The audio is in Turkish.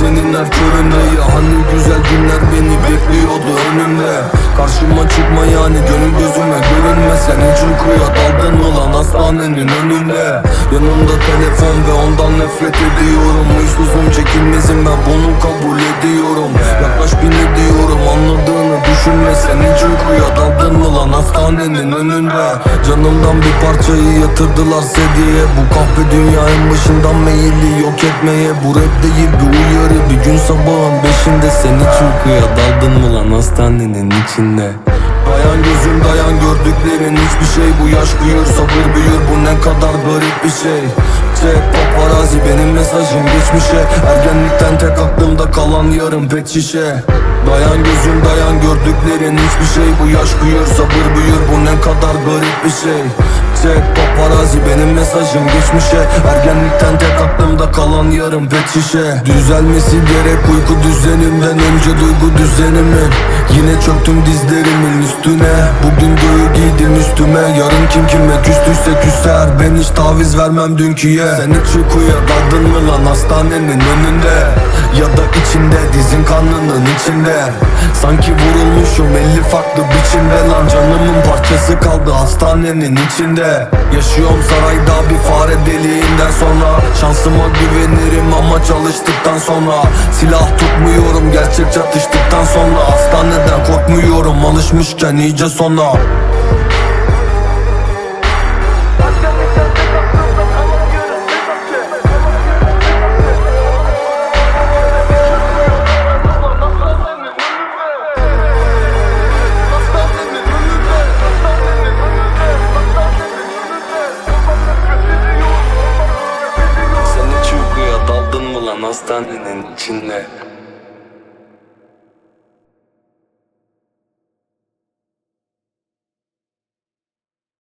gecenin her köründe Ya hani güzel günler beni bekliyordu önümde. Karşıma çıkma yani gönül gözüme görünme Sen hiç uykuya daldın mı hastanenin önünde. Yanımda telefon ve ondan nefret ediyorum. Huysuzum çekilmezim ben bunu kabul ediyorum. Yaklaş bir ne diyorum anladığını düşünme Sen hiç uykuya daldın mı lan hastanenin önünde. Canımdan bir parçayı yatırdılar sedyeye Bu kahve dünya en başından meyilli yok etmeye. Bu rap değil bir uyarı. Bir gün sabahın beşinde Sen hiç daldın mı lan hastanenin içinde? Dayan gözüm dayan gördüklerin hiçbir şey. Bu yaş büyür sabır büyür. Bu ne kadar garip bir şey. Çek paparazzi benim mesajım geçmişe. Ergenlikten tek aklımda kalan yarım pet şişe. Dayan gözüm dayan gördüklerin hiçbir şey. Bu yaş büyür sabır büyür bu ne kadar garip bir şey. Çek paparazzi benim mesajım geçmişe. Ergenlikten tek aklımda kalan yarım pet şişe. Düzelmesi gerek uyku düzenimden önce duygu düzenimin. Yine çöktüm dizlerimin üstüne. Bugün göğü giydim üstüme. Yarın kim kime küstüyse küser. Ben hiç taviz vermem dünküye. Sen hiç uykuya mı lan hastanenin önünde içinde dizin kanının içinde. Sanki vurulmuşum elli farklı biçimde lan. Canımın parçası kaldı hastanenin içinde. Yaşıyorum sarayda bir fare deliğinden sonra. Şansıma güvenirim ama çalıştıktan sonra. Silah tutmuyorum gerçek çatıştıktan sonra. Hastaneden korkmuyorum alışmışken iyice sona hastanenin içinde